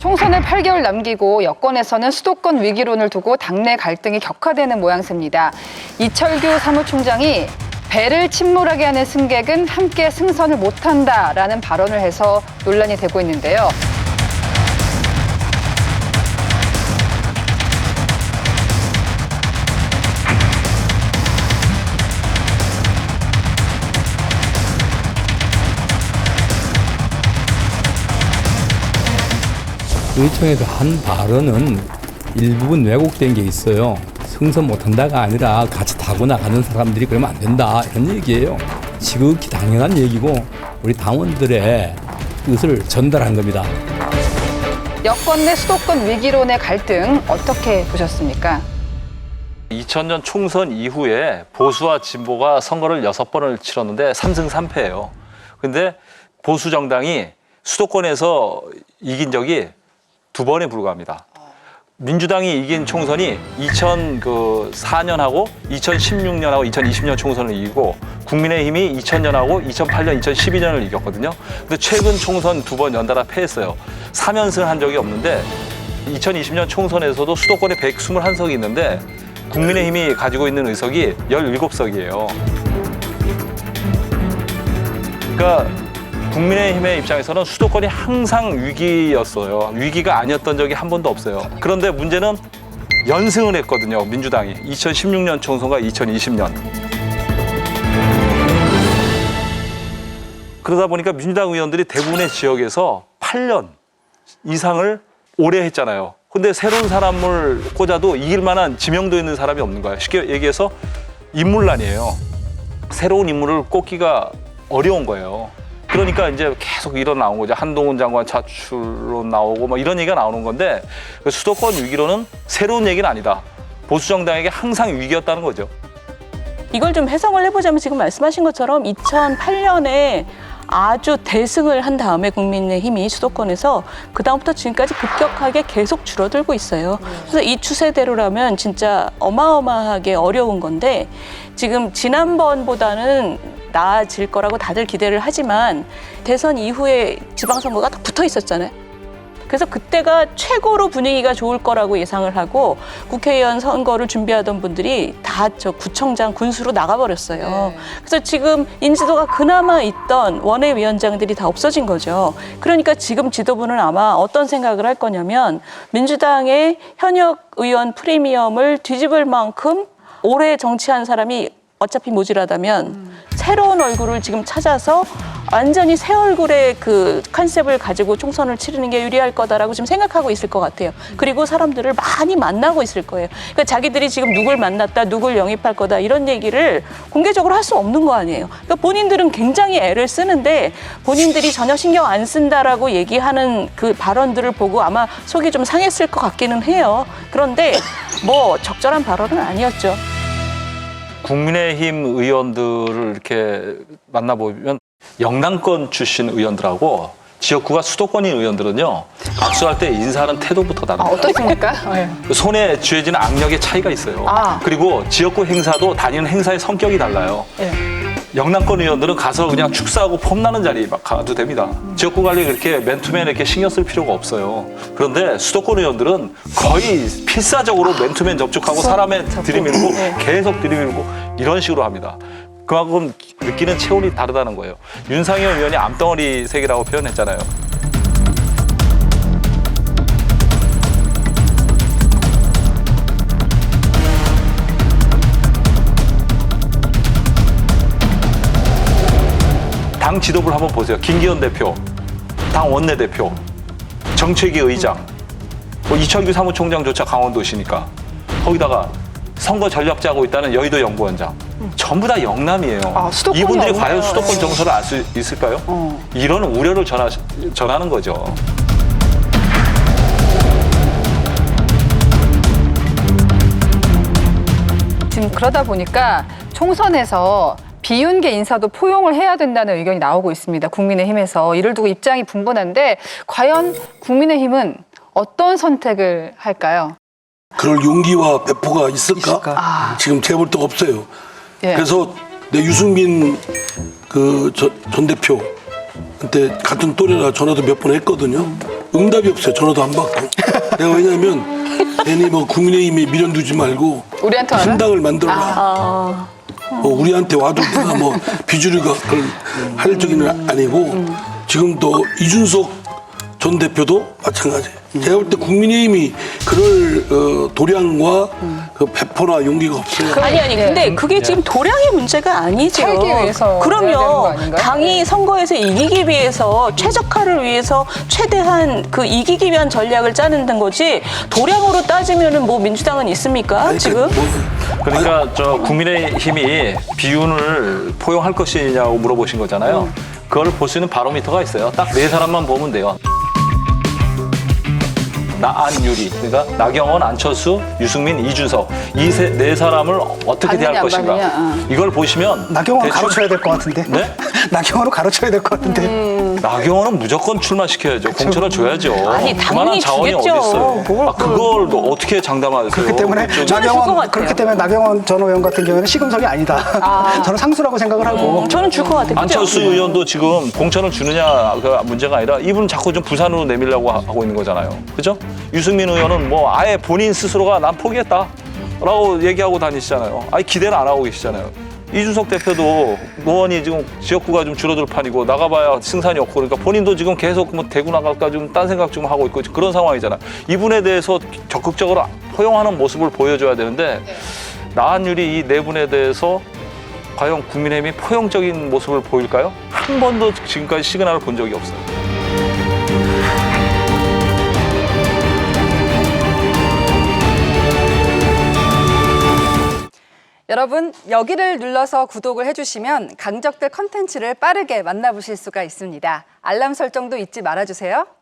총선을 8개월 남기고 여권에서는 수도권 위기론을 두고 당내 갈등이 격화되는 모양새입니다. 이철규 사무총장이 배를 침몰하게 하는 승객은 함께 승선을 못한다라는 발언을 해서 논란이 되고 있는데요. 의총에서 한 발언은 일부분 왜곡된 게 있어요. 승선 못한다가 아니라 같이 타고 나가는 사람들이 그러면 안 된다 이런 얘기예요. 지극히 당연한 얘기고 우리 당원들의 뜻을 전달한 겁니다. 여권 내 수도권 위기론의 갈등 어떻게 보셨습니까? 2000년 총선 이후에 보수와 진보가 선거를 여섯 번을 치렀는데 3승 3패예요. 근데 보수 정당이 수도권에서 이긴 적이 두 번에 불과합니다. 민주당이 이긴 총선이 2004년하고 2016년하고 2020년 총선을 이기고 국민의힘이 2000년하고 2008년, 2012년을 이겼거든요. 근데 최근 총선 두 번 연달아 패했어요. 3연승 한 적이 없는데 2020년 총선에서도 수도권에 121석이 있는데 국민의힘이 가지고 있는 의석이 17석이에요. 그러니까 국민의힘의 입장에서는 수도권이 항상 위기였어요. 위기가 아니었던 적이 한 번도 없어요. 그런데 문제는 연승을 했거든요. 민주당이 2016년 총선과 2020년. 그러다 보니까 민주당 의원들이 대부분의 지역에서 8년 이상을 오래 했잖아요. 근데 새로운 사람을 꽂아도 이길 만한 지명도 있는 사람이 없는 거예요. 쉽게 얘기해서 인물난이에요. 새로운 인물을 꽂기가 어려운 거예요. 그러니까 이제 계속 일어 나온 거죠. 한동훈 장관 차출로 나오고 뭐 이런 얘기가 나오는 건데 그 수도권 위기로는 새로운 얘기는 아니다. 보수 정당에게 항상 위기였다는 거죠. 이걸 좀 해석을 해보자면 지금 말씀하신 것처럼 2008년에 아주 대승을 한 다음에 국민의힘이 수도권에서 그 다음부터 지금까지 급격하게 계속 줄어들고 있어요. 그래서 이 추세대로라면 진짜 어마어마하게 어려운 건데 지금 지난번보다는 나아질 거라고 다들 기대를 하지만 대선 이후에 지방선거가 다 붙어 있었잖아요. 그래서 그때가 최고로 분위기가 좋을 거라고 예상을 하고 국회의원 선거를 준비하던 분들이 다 저 구청장 군수로 나가버렸어요. 그래서 지금 인지도가 그나마 있던 원외위원장들이 다 없어진 거죠. 그러니까 지금 지도부는 아마 어떤 생각을 할 거냐면 민주당의 현역 의원 프리미엄을 뒤집을 만큼 오래 정치한 사람이 어차피 모질하다면 새로운 얼굴을 지금 찾아서 완전히 새 얼굴의 그 컨셉을 가지고 총선을 치르는 게 유리할 거다라고 지금 생각하고 있을 것 같아요. 그리고 사람들을 많이 만나고 있을 거예요. 그러니까 자기들이 지금 누굴 만났다, 누굴 영입할 거다 이런 얘기를 공개적으로 할 수 없는 거 아니에요. 그러니까 본인들은 굉장히 애를 쓰는데 본인들이 전혀 신경 안 쓴다라고 얘기하는 그 발언들을 보고 아마 속이 좀 상했을 것 같기는 해요. 그런데 뭐 적절한 발언은 아니었죠. 국민의힘 의원들을 이렇게 만나보면 영남권 출신 의원들하고 지역구가 수도권인 의원들은요 악수할 때 인사하는 태도부터 아, 다릅니다. 어떻습니까? 네. 손에 쥐어지는 악력의 차이가 있어요. 아. 그리고 지역구 행사도 다니는 행사의 성격이 달라요. 네. 영남권 의원들은 가서 그냥 축사하고 폼나는 자리 막 가도 됩니다. 지역구 관리 그렇게 맨투맨 이렇게 신경 쓸 필요가 없어요. 그런데 수도권 의원들은 거의 필사적으로 맨투맨 접촉하고 사람에 들이밀고 계속 들이밀고 이런 식으로 합니다. 그만큼 느끼는 체온이 다르다는 거예요. 윤상현 의원이 암덩어리 색이라고 표현했잖아요. 지도부를 한번 보세요. 김기현 대표, 당 원내대표, 정책위 의장, 뭐 이철규 사무총장조차 강원도시니까 거기다가 선거 전략 짜고 있다는 여의도 연구원장 전부 다 영남이에요. 아, 수도권이 이분들이 없네요. 과연 수도권 정서를 알 수 있을까요? 어. 이런 우려를 전하, 전하는 거죠. 지금 그러다 보니까 총선에서 비윤계 인사도 포용을 해야 된다는 의견이 나오고 있습니다. 국민의힘에서 이를 두고 입장이 분분한데 과연 국민의힘은 어떤 선택을 할까요? 그럴 용기와 배포가 있을까? 아. 지금 재볼 데가 없어요. 예. 그래서 내 유승민 그 전 대표 그때 같은 또래라 전화도 몇 번 했거든요. 응답이 없어요. 전화도 안 받고. 내가 왜냐면 괜히 뭐 국민의힘에 미련 두지 말고 우리한테 와라? 신당을 만들어라. 뭐 우리한테 와도 내가 뭐 비주류가 그걸 할 적은 아니고 지금 또 이준석 전 대표도 마찬가지. 제가 볼 때 국민의힘이 그럴 어, 도량과 그 배포나 용기가 없어요. 아니 아니 네. 근데 그게 지금 도량의 문제가 아니죠. 살기 위해서 해야 되는 거 그럼요. 아닌가요? 당이 네. 선거에서 이기기 위해서 최적화를 위해서 최대한 그 이기기 위한 전략을 짜는 거지. 도량으로 따지면은 뭐 민주당은 있습니까 아니, 지금? 뭐, 그러니까 저 국민의힘이 비윤을 포용할 것이냐고 물어보신 거잖아요. 그걸 볼 수 있는 바로미터가 있어요. 딱 네 사람만 보면 돼요. 나안유리, 그러니까 나경원, 안철수, 유승민, 이준석 이 네 사람을 어떻게 대할 안 것인가. 어. 이걸 보시면 나경원 대충 가로쳐야 될 것 같은데. 네? 나경원은 가로쳐야 될 것 같은데. 음. 나경원은 무조건 출마시켜야죠. 공천을 줘야죠. 아니, 그만한 당연히 자원이 주겠죠. 어디 있어요. 뭘 아, 그걸 또 어떻게 장담하세요? 그렇기 때문에 나경원 같아요. 그렇기 때문에 나경원 전 의원 같은 경우에는 시금석이 아니다. 저는 상수라고 생각을 하고. 저는 줄 것 같아요. 그죠? 안철수 의원도 지금 공천을 주느냐가 문제가 아니라 이분은 자꾸 좀 부산으로 내밀려고 하- 하고 있는 거잖아요. 그죠? 유승민 의원은 뭐 아예 본인 스스로가 난 포기했다. 라고 얘기하고 다니시잖아요. 아니 기대는 안 하고 계시잖아요. 이준석 대표도 노원이 지금 지역구가 좀 줄어들 판이고 나가봐야 승산이 없고 그러니까 본인도 지금 계속 뭐 대구 나갈까 좀 딴 생각 좀 하고 있고 그런 상황이잖아. 이분에 대해서 적극적으로 포용하는 모습을 보여줘야 되는데 나한율이 이 네 분에 대해서 과연 국민의힘이 포용적인 모습을 보일까요? 한 번도 지금까지 시그널을 본 적이 없어요. 여러분 여기를 눌러서 구독을 해주시면 강적들 컨텐츠를 빠르게 만나보실 수가 있습니다. 알람 설정도 잊지 말아주세요.